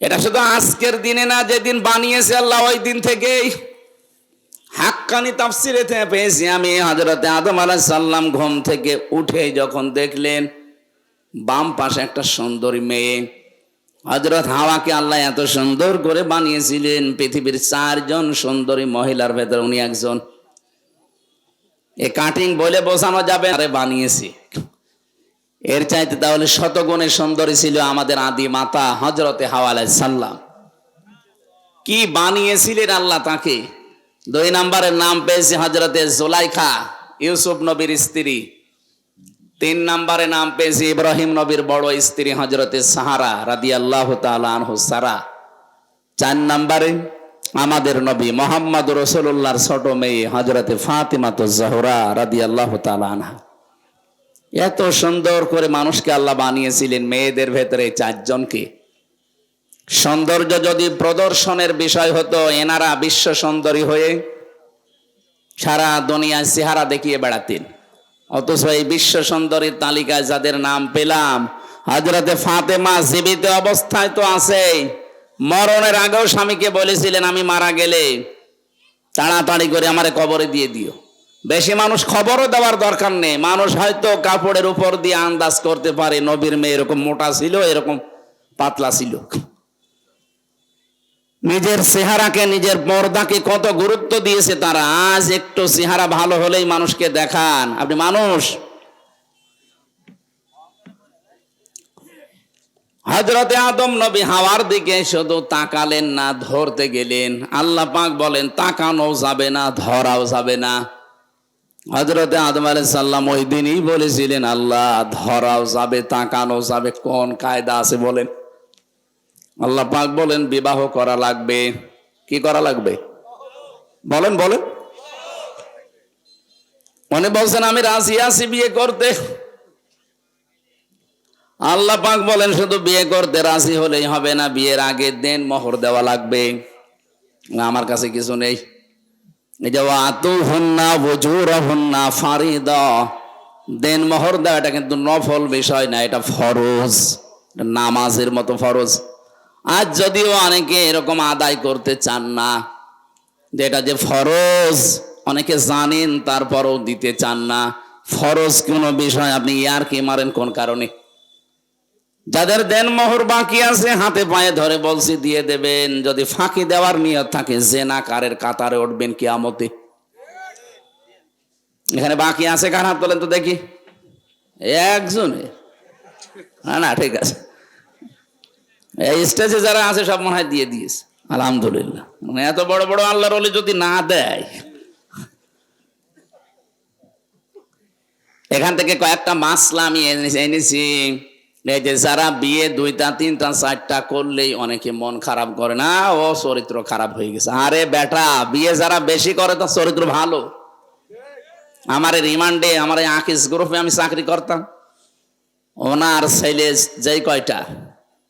এটা শুধু আজকের দিনে না, যেদিন বানিয়েছে আল্লাহ, ওই দিন থেকেই হাক্কানি তাফসিরে থেকে পেয়েছি আমি। হজরতে আদম আলাহ সাল্লাম ঘুম থেকে উঠে যখন দেখলেন, বাম পাশে একটা সুন্দরী মেয়ে। হজরত হাওয়াকে আল্লাহ এত সুন্দর করে বানিয়েছিলেন, পৃথিবীর চারজন সুন্দরী মহিলার ভেতর উনি একজন। এ কাটিং বলে বোঝানো যাবে আরে বানিয়েছি। এর চাইতে তাহলে শতগুণে সুন্দরী ছিল আমাদের আদি মাতা হজরতে হাওয়া সাল্লাম কি বানিয়েছিলেন আল্লাহ তাকে? দুই নম্বরের নাম পেয়েছে হজরতে জোলাইখা, ইউসুফ নবীর স্ত্রী। তিন নম্বরে নাম পেয়েছে ইব্রাহিম নবীর বড় স্ত্রী হজরতে সাহারা রাদি আল্লাহ তালু সারা। চার নম্বরে আমাদের নবী মোহাম্মদ রসুল্লাহর ছোট মেয়ে হজরতে ফাতিমা তো জহরা রাদি আল্লাহ আনহা। এত সুন্দর করে মানুষকে আল্লাহ বানিয়েছিলেন মেয়েদের ভেতরে চারজনকে। সৌন্দর্য যদি প্রদর্শনের বিষয় হতো, এনারা বিশ্ব সুন্দরী হয়ে সারা দুনিয়ায় চেহারা দেখিয়ে বেড়াতেন। অথচ এই বিশ্ব সুন্দরীর তালিকায় যাদের নাম পেলাম হজরতে ফাতেমা জীবিত অবস্থায় তো আছে। মরণের আগেও স্বামীকে বলেছিলেন, আমি মারা গেলে তাড়াতাড়ি করে আমারে কবরে দিয়ে দিও। বেশি মানুষ খবরও দেওয়ার দরকার নেই। মানুষ হয়তো কাপড়ের উপর দিয়ে আন্দাজ করতে পারে, নবীর মেয়ে এরকম মোটা ছিল, এরকম পাতলা ছিল। নিজের চেহারাকে, নিজের পর্দাকে কত গুরুত্ব দিয়েছে তারা। আজ একটু চেহারা ভালো হলেই মানুষকে দেখান। আপনি মানুষ? হজরতে আদম নবী হাওয়ার দিকে শুধু তাকালেন না, ধরতে গেলেন। আল্লাহ পাক বলেন, তাকানো যাবে না, ধরাও যাবে না। হজরতে আদম সাল্লাম ওই দিনই বলেছিলেন, আল্লাহ ধরাও যাবে, তাকানো যাবে, কোন কায়দা আছে বলেন? আল্লাহ পাক বলেন, বিবাহ করা লাগবে। কি করা লাগবে? বলেন বলেন। মনে বলছেন, আমি রাজি আছি বিয়ে করতে। আল্লাহ পাক বলেন, শুধু বিয়ে করতে রাজি হলেই হবে না, বিয়ের আগে দেন মোহর দেওয়া লাগবে। আমার কাছে কিছু নেই। দেন মোহর দেওয়া এটা কিন্তু নফল বিষয় না, এটা ফরজ। নামাজের মতো ফরজ। আজ যদিও অনেকে এরকম আদায় করতে চান না, যে এটা যে ফরজ, অনেকে জানেন তারপরও দিতে চান না। ফরজ কোনো বিষয় আপনি ইয়ার কি মারেন, কোন কারণে? যাদের দেন মোহর বাকি আছে, হাতে পায়ে ধরে বলছি, দিয়ে দেবেন। যদি ফাঁকি দেওয়ার নিয়ত থাকে, জেনা কারের কাতারে উঠবেন কিয়ামতে। এখানে বাকি আছে কার হাত তোলেন তো দেখি। একজনে না না, ঠিক আছে। এই স্টেজে যারা আছে, সব মনে হয় দিয়ে দিয়েছে। আলহামদুলিল্লাহ। মানে এত বড় বড় আল্লাহর অলি যদি না দেয়। এখান থেকে কয়েকটা মাসলা আমি এনেছি এনেছি। এই যে যারা বিয়ে দুইটা, তিনটা, চারটা করলেই অনেকে মন খারাপ করে না, ও চরিত্র খারাপ হয়ে গেছে। আরে বেটা, বিয়ে যারা বেশি করে তার চরিত্র ভালো। আমার রিমান্ডে, আমার আকিস গ্রুপে আমি চাকরি করতাম। ওনার ছেলে যেই কয়টা?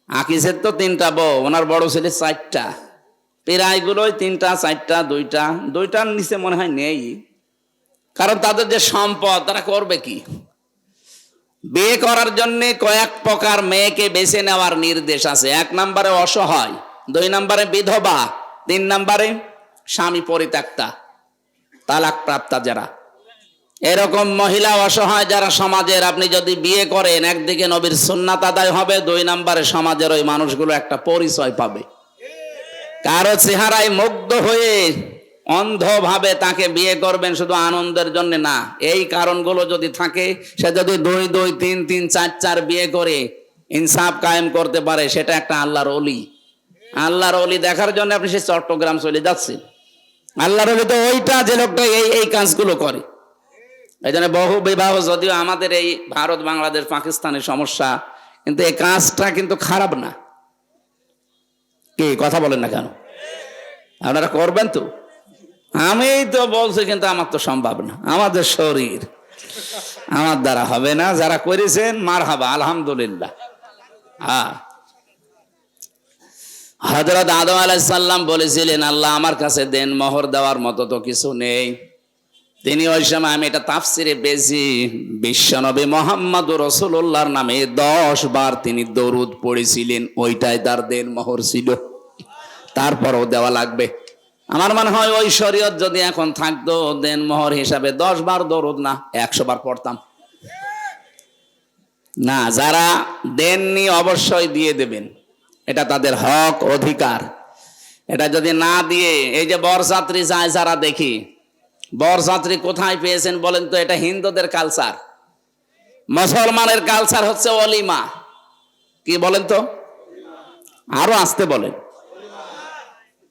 আকিসের তো তিনটা বউ, ওনার বড় ছেলে চারটা। প্রায়গুলোই তিনটা, চারটা, দুইটা, দুইটার নিচে মনে হয় নেই। কারণ তাদের যে সম্পদ, তারা করবে কি? বিয়ে করার জন্য কয়েক প্রকার মেয়েকে বেছে নেওয়ার নির্দেশ আছে। এক নম্বরে অসহায়, দুই নম্বরে বিধবা, তিন নম্বরে স্বামী পরিত্যক্তা তালাক প্রাপ্তা যারা। এরকম মহিলা অসহায় যারা সমাজের, আপনি যদি বিয়ে করেন, একদিকে নবীর সুন্নাত আদায় হবে, দুই নম্বরে সমাজের ওই মানুষগুলো একটা পরিচয় পাবে। কারও চেহারায় মুগ্ধ হয়ে অন্ধভাবে তাকে বিয়ে করবেন শুধু আনন্দের জন্য না। এই কারণগুলো যদি থাকে, সে যদি দুই দুই, তিন তিন, চার চার বিয়ে করে ইনসাফ কায়েম করতে পারে, সেটা একটা আল্লাহর অলি আল্লাহর অলি দেখার জন্য আপনি সে চট্টগ্রাম চলে যাচ্ছেন। আল্লাহর অলি তো ওইটা যে লোকটা এই এই কাজগুলো করে। এই জন্য বহু বিবাহ, যদিও আমাদের এই ভারত, বাংলাদেশ, পাকিস্তানের সমস্যা, কিন্তু এই কাজটা কিন্তু খারাপ না। কি, কথা বলেন না কেন? আপনারা করবেন তো? আমি তো বলছি, কিন্তু আমার তো সম্ভব না। আমাদের শরীর। আমার দ্বারা হবে না, যারা করেছেন মার হাবা আলহামদুলিল্লাহ। হ্যাঁ। হজরত আদম আলাইসাল্লাম বলেছিলেন, আল্লাহ আমার কাছে দেন, মোহর দেওয়ার মতো তো কিছু নেই। তিনি ওই সময়, আমি এটা তাফসিরে পেয়েছি, বিশ্বনবী মোহাম্মদ রসুল্লাহর নামে দশ বার তিনি দরুদ পড়েছিলেন, ওইটাই তার দেন, মোহর ছিল। তারপরও দেওয়া লাগবে। আমার মনে হয় ওই শরীয়ত যদি এখন থাকতো, দেন মোহর হিসাবে দশ বার দরুদ না, একশো বার পড়তাম। না, যারা দেননি অবশ্যই দিয়ে দেবেন। এটা তাদের হক, অধিকার। এটা যদি না দিয়ে, এই যে বরযাত্রী যায় যারা দেখি, বরযাত্রী কোথায় পেয়েছেন বলেন তো, এটা হিন্দুদের কালচার মুসলমানের কালচার হচ্ছে অলিমা। কি বলেন তো? আরও আসতে বলেন।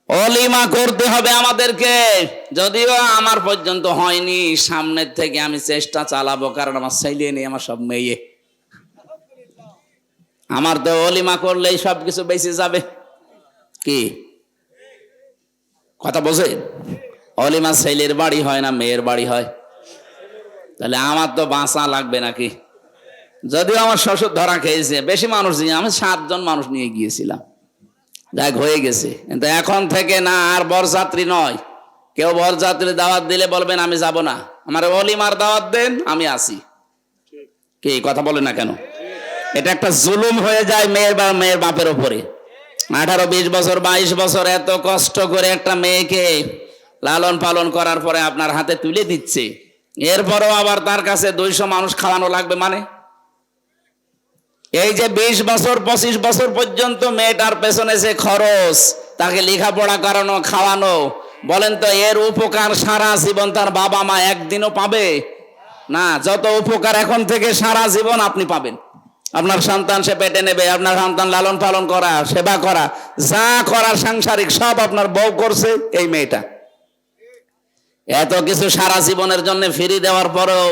অলিমা করতে হবে আমাদেরকে। যদিও আমার পর্যন্ত হয়নি, সামনের থেকে আমি চেষ্টা চালাবো, কারণ আমার ছেলে নেই, আমার সব মেয়ে। আমার তো অলিমা করলেই সব কিছু বেঁচে যাবে। কি? কথা বোঝে অলিমা ছেলের বাড়ি হয় না, মেয়ের বাড়ি হয়। তাহলে আমার তো বাঁচা লাগবে নাকি? যদিও আমার শ্বশুর ধরা খেয়েছে, বেশি মানুষ আমি সাতজন মানুষ নিয়ে গিয়েছিলাম। যাক হয়ে গেছে। কিন্তু এখন থেকে না, আর বরযাত্রী নয়। কেউ বরযাত্রী দাওয়াত দিলে বলবেন, আমি যাব না। আমার অলিমার দাওয়াত দেন, আমি আসি। কে কথা বলে না কেন? এটা একটা জুলুম হয়ে যায় মেয়ের বা, মেয়ের বাপের ওপরে আঠারো, বিশ বছর, বাইশ বছর এত কষ্ট করে একটা মেয়েকে লালন পালন করার পরে আপনার হাতে তুলে দিচ্ছে। এরপরও আবার তার কাছে দুইশো মানুষ খাওয়ানো লাগবে মানে? এই যে বিশ বছর, পঁচিশ বছর পর্যন্ত মেয়েটার পেছনে যে খরচ, তাকে লেখাপড়া করানো, খাওয়ানো, বলেন তো এর উপকার সারা জীবন তার বাবা মা একদিনও পাবে? না, যত উপকার এখন থেকে সারা জীবন আপনি পাবেন। আপনার সন্তান সে পেটে নেবে, আপনার সন্তান লালন পালন করা, সেবা করা, যা করার সাংসারিক সব আপনার বউ করছে এই মেয়েটা। এত কিছু সারা জীবনের জন্য ফিরি দেওয়ার পরেও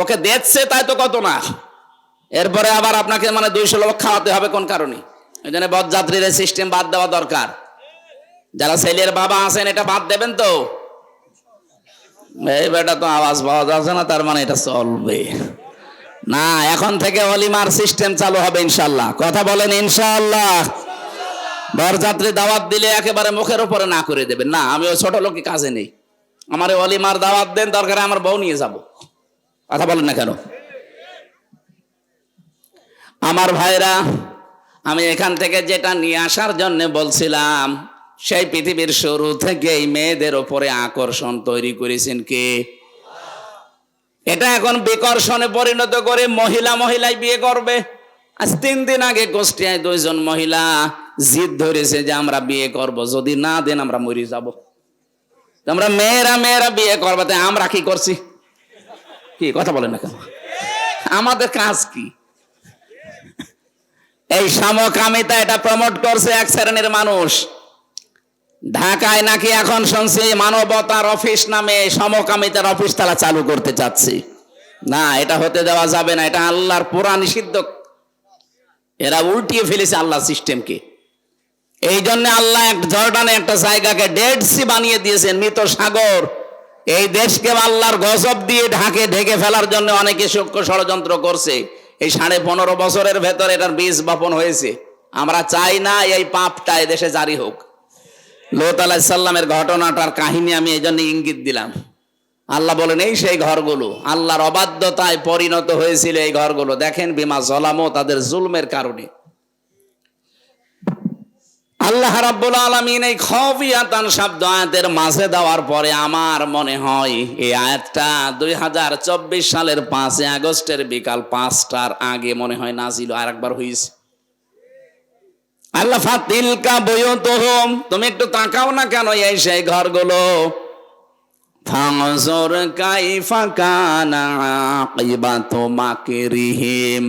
ওকে দেখছে তাই তো কত না। এরপরে আবার আপনাকে মানে দুইশো লোক খাওয়াতে হবে কোন কারণে? এই জন্য বদযাত্রীর সিস্টেম বাদ দেওয়া দরকার। যারা ছেলের বাবা আছেন, এটা বাদ দেবেন তো? এই বেটা তো আওয়াজ পাওয়া যাচ্ছে না, তার মানে এটা চলবে। না, এখন থেকে অলিমার সিস্টেম চালু হবে ইনশাল্লাহ কথা বলেন ইনশাল্লাহ বরযাত্রী দাওয়াত দিলে একেবারে মুখের উপরে না করে দেবেন। না আমি ওই ছোট লোককে কাজে নেই। আমার অলিমার দাওয়াত দেন, দরকারে আমার বউ নিয়ে যাব। কথা বলেন না কেন? আমার ভাইরা, আমি এখান থেকে যেটা নিয়ে আসার জন্য বলছিলাম, সেই পৃথিবীর শুরু থেকেই মেয়েদের ওপরে আকর্ষণ তৈরি করেছেন কে? এটা এখন বিকর্ষণে পরিণত করে মহিলা মহিলাই বিয়ে করবে। আজ তিন দিন আগে গোষ্ঠীয় দুইজন মহিলা জিদ ধরেছে যে আমরা বিয়ে করব, যদি না দেন আমরা মরে যাব। আমরা মেয়েরা মেয়েরা বিয়ে করব তাই আমরা কি করছি? কি, কথা বলেন না কেন? আমাদের কাজ কি? এই সমকামিতা এটা প্রমোট করছে এক শ্রেণির মানুষ। ঢাকায় নাকি এখন শুনছি মানবতার অফিস নামে সমকামিতার অফিস তারা চালু করতে চাচ্ছে। না, এটা হতে দেওয়া যাবে না, এটা আল্লাহর পুরা নিষিদ্ধ। এরা উল্টিয়ে ফেলেছে আল্লাহ সিস্টেমকে এই জন্য আল্লাহ এক জর্ডানে একটা জায়গাকে ডেড সি বানিয়ে দিয়েছেন, মৃত সাগর। এই দেশকে আল্লাহর গজব দিয়ে ঢাকে ঢেকে ফেলার জন্য অনেকে সূক্ষ্ম ষড়যন্ত্র করছে। এই সাড়ে পনেরো বছরের ভেতর এটার বীজ বপন হয়েছে। আমরা চাই না এই পাপটা দেশে জারি হোক। লোত আলাহিসাল্লামের ঘটনাটার কাহিনী আমি এই জন্য ইঙ্গিত দিলাম। আল্লাহ বলেন, এই সেই ঘরগুলো, আল্লাহর অবাধ্যতায় পরিণত হয়েছিল এই ঘরগুলো। দেখেন বিমা জলামো তাদের জুলমের কারণে। আল্লাহ রাব্বুল আলামিন এই খফিয়াতান শব্দ আয়াতের মাঝে দেওয়ার পরে আমার মনে হয় এই আয়াতটা দুই হাজার চব্বিশ সালের পাঁচই আগস্টের বিকাল পাঁচটার আগে মনে হয় নাজিল আর একবার হয়েছে আল্লাহ ফাতিলকা বয়তহম, তুমি একটু তাকাও না কেন এই সেই ঘরগুলো? কাইফা কানা আকিবাতু মাকিরিহিম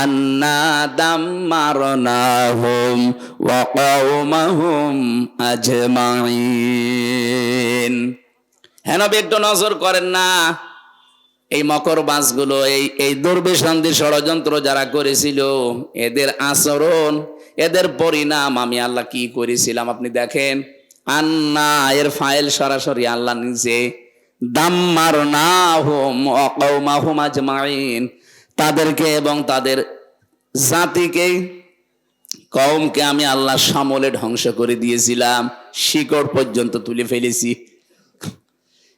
আন্না দাম্মারনাহুম ওয়া কওমাহুম আজমাইন হেন একটু নজর করেন না। এই মকর বাসগুলো, এই এই দুর্বিসন্ধি ষড়যন্ত্র যারা করেছিল, এদের আচরণ, এদের পরিণাম আমি আল্লাহ কি করেছিলাম আপনি দেখেন। আন্না, এর ফাইল সরাসরি আল্লাহ নিজে। দাম্মার না হোম আজমাইন। তাদেরকে এবং তাদের জাতিকে, কওমকে আমি আল্লাহ সামলে ধ্বংস করে দিয়েছিলাম। শিকড় পর্যন্ত তুলে ফেলেছি।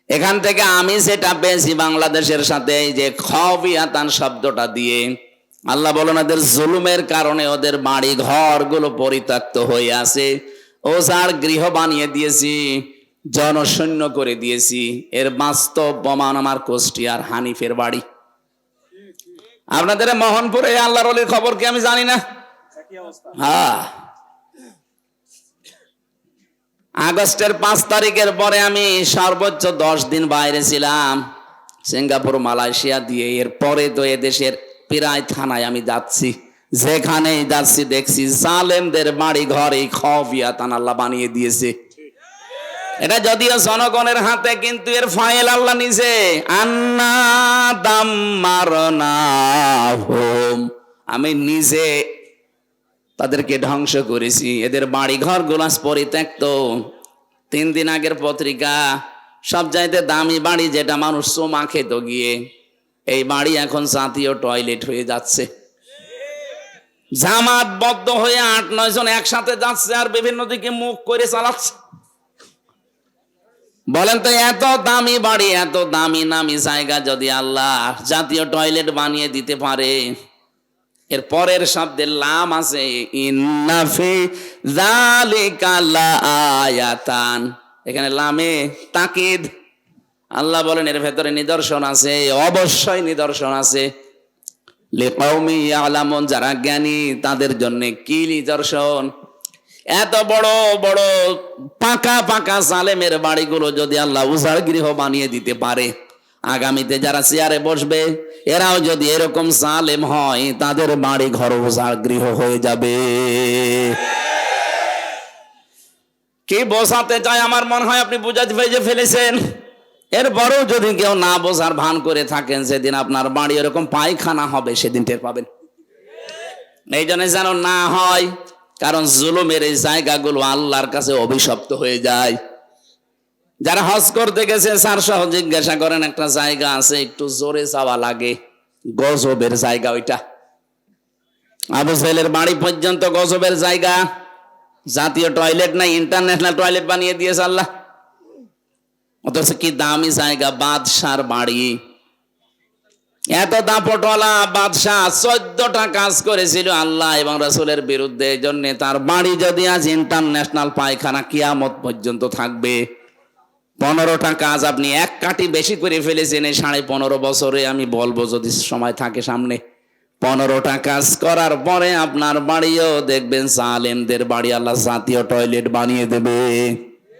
এখান থেকে আমি সেটা পেয়েছি বাংলাদেশের সাথে যে খবিয়াতান শব্দটা দিয়ে, আল্লাহ বলেন ওদের জুলুমের কারণে ওদের বাড়ি ঘরগুলো পরিত্যক্ত হয়ে আছে। ও যার গৃহ বানিয়ে দিয়েছি জনশূন্য করে দিয়েছি, এর বাস্তব প্রমাণ আমার কুষ্টিয়ার হানিফের বাড়ি। আপনাদের মোহনপুরে আল্লাহর অলির খবর কি আমি জানি না? হ্যাঁ। আগস্টের পাঁচ তারিখের পরে আমি সর্বোচ্চ দশ দিন বাইরে ছিলাম, সিঙ্গাপুর, মালয়েশিয়া দিয়ে। এর পরে তো এদেশের প্রায় থানায় আমি যাচ্ছি। যেখানেই যাচ্ছি দেখছি জালেমদের বাড়ি ঘরে খবিয়া তান আল্লাহ বানিয়ে দিয়েছে। এটা যদিও জনগণের হাতে, কিন্তু এর ফাইল আল্লাহ নিছে আন্না দাম হোম আমি নিজে তাদেরকে ধ্বংস করেছি। এদের বাড়ি ঘর গোলাস পরিত্যক্ত। তিন দিন আগের পত্রিকা, সব চাইতে দামি বাড়ি যেটা মানুষ সোমা খেত গিয়ে, এই বাড়ি এখন জাতীয় টয়লেট হয়ে যাচ্ছে। জামাতবদ্ধ হয়ে আট, নয় জন একসাথে যাচ্ছে আর বিভিন্ন দিকে মুখ করে চালাচ্ছে। বলেন তো, এত দামি বাড়ি, এত দামি নামি জায়গা যদি আল্লাহ জাতীয় টয়লেট বানিয়ে দিতে পারে। এর পরের শব্দের লাম আছে ইন্নাফি যালিকা লাআয়াতান এখানে লামে তাকিদ। আল্লাহ বলেন, এর ভেতরে নিদর্শন আছে, অবশ্যই নিদর্শন আছে। লিকাউমি ইয়ালামুন, যারা জ্ঞানী, তাদের জন্য কি নিদর্শন? এত বড় বড়, পাকা পাকা সালেমের বাড়িগুলো যদি আল্লাহ উজাড় গৃহ বানিয়ে দিতে পারে, আগামীতে যারা চেয়ারে বসবে, এরাও যদি এরকম সালেম হয়, তাদের বাড়ি ঘর উজাড় গৃহ হয়ে যাবে। কি বসাতে চাই? আমার মনে হয় আপনি বুঝাতে ভেজে ফেলেছেন। এরপরেও যদি কেউ না বোঝার ভান করে থাকেন, সেদিন আপনার বাড়ি এরকম পায়খানা হবে, সেদিন টের পাবেন। এই জন্য যেন না হয়, কারণ জুলুমের এই জায়গাগুলো আল্লাহর কাছে অভিশপ্ত হয়ে যায়। যারা হজ করতে গেছে, স্যার সহ জিজ্ঞাসা করেন, একটা জায়গা আছে, একটু জোরে যাওয়া লাগে। গজবের জায়গা ওইটা। আবু সাহেলের বাড়ি পর্যন্ত গজবের জায়গা। জাতীয় টয়লেট নাই, ইন্টারন্যাশনাল টয়লেট বানিয়ে দিয়েছে আল্লাহ। অথচ কি দামি জায়গা, বাদশার বাড়ি। এত দাপটওয়ালা বাদশাহ চোদ্দটা কাজ করেছিল আল্লাহ এবং রসুলের বিরুদ্ধে। এই জন্য তার বাড়ি যদি আজ ইন্টারন্যাশনাল পায়খানা কিয়ামত পর্যন্ত থাকবে, পনেরোটা কাজ আপনি এক কাটি বেশি করে ফেলেছেন এই সাড়ে পনেরো বছরে, আমি বলব যদি সময় থাকে সামনে। পনেরোটা কাজ করার পরে আপনার বাড়িও দেখবেন সালেমদের বাড়ি, আল্লাহ জাতীয় টয়লেট বানিয়ে দেবে।